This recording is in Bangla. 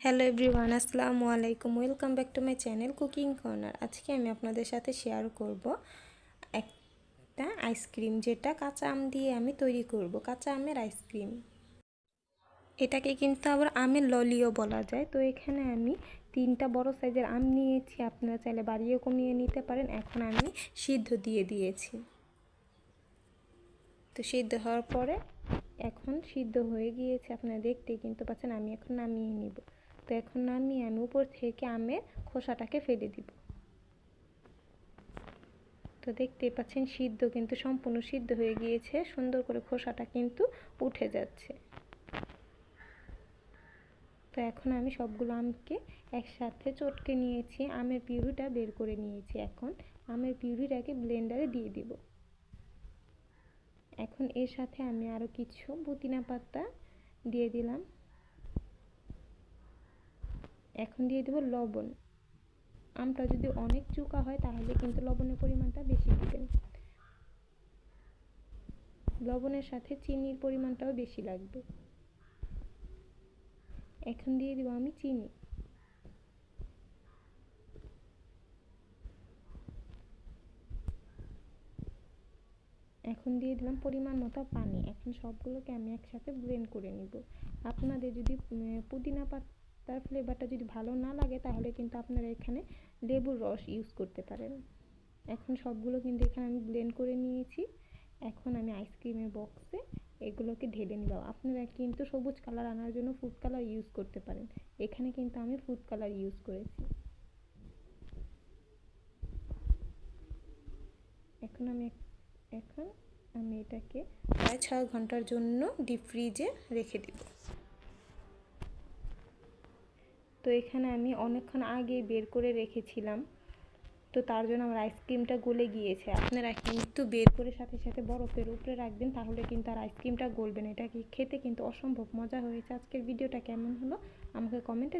হ্যালো এভরিওয়ান আসসালামু আলাইকুম। Welcome back to my channel cooking corner আজকে আমি আপনাদের সাথে শেয়ার করব একটা আইসক্রিম যেটা কাঁচা আম দিয়ে আমি তৈরি করব, কাঁচা আমের আইসক্রিম এটাকে কিন্তু আবার আমের ললিও বলা যায়। তো এখানে আমি তিনটা বড় সাইজের আম নিয়েছি, আপনারা চাইলে বাড়িয়ে কমিয়ে নিতে পারেন। এখন আমি সিদ্ধ দিয়ে দিয়েছি। তো সিদ্ধ হওয়ার পরে এখন সিদ্ধ হয়ে গিয়েছে, আপনারা দেখতে কিন্তু পাচ্ছেন, আমি এখন নামিয়ে নিব। তো এখন নামিয়ে আমি উপর থেকে আমের খোসাটাকে ফেলে দিব। তো দেখতেই পাচ্ছেন সিদ্ধ কিন্তু সম্পূর্ণ সিদ্ধ হয়ে গিয়েছে, সুন্দর করে খোসাটা কিন্তু উঠে যাচ্ছে। তো এখন আমি সবগুলো আমকে একসাথে চটকে নিয়েছি, আমের পিউরিটা বের করে নিয়েছি এখন। আমের পিউরিটাকে ব্লেন্ডারে দিয়ে দিব। এখন এর সাথে আমি আরও কিছু পুদিনা পাতা দিয়ে দিলাম। এখন দিয়ে দেবো লবণ। আমটা যদি অনেক চুকা হয়, তাহলে কিন্তু লবণের পরিমাণটা বেশি দিবেন। লবণের সাথে চিনির পরিমাণটাও বেশি লাগবে। এখন দিয়ে দেবো আমি চিনি। এখন দিয়ে দিলাম পরিমাণ মতো পানি। এখন সবগুলোকে আমি একসাথে ব্লেন্ড করে নিব। আপনাদের যদি পুদিনা পাতার ফ্লেভারটা যদি ভালো না লাগে, তাহলে কিন্তু আপনারা এখানে লেবুর রস ইউজ করতে পারেন। এখন সবগুলো কিন্তু এখানে আমি ব্লেন্ড করে নিয়েছি। এখন আমি আইসক্রিমের বক্সে এগুলোকে ঢেলে নিলাম। আপনারা কিন্তু সবুজ কালার আনার জন্য ফুড কালার ইউজ করতে পারেন। এখানে কিন্তু আমি ফুড কালার ইউজ করেছি। এখন আমি এখন আমি এটাকে প্রায় ছয় ঘণ্টার জন্য ডিপ ফ্রিজে রেখে দিব। তো এখানে আমি অনেকক্ষণ আগে বের করে রেখেছিলাম। তো তার জন্য আমার আইসক্রিমটা গলে গিয়েছে। আপনারা কিন্তু বের করে সাথে সাথে বরফের উপরে রাখবেন, তাহলে কিন্তু আর আইসক্রিমটা গলবে না। এটা খেতে কিন্তু অসম্ভব মজা হয়েছে। আজকের ভিডিওটা কেমন হলো? আমাকে কমেন্টে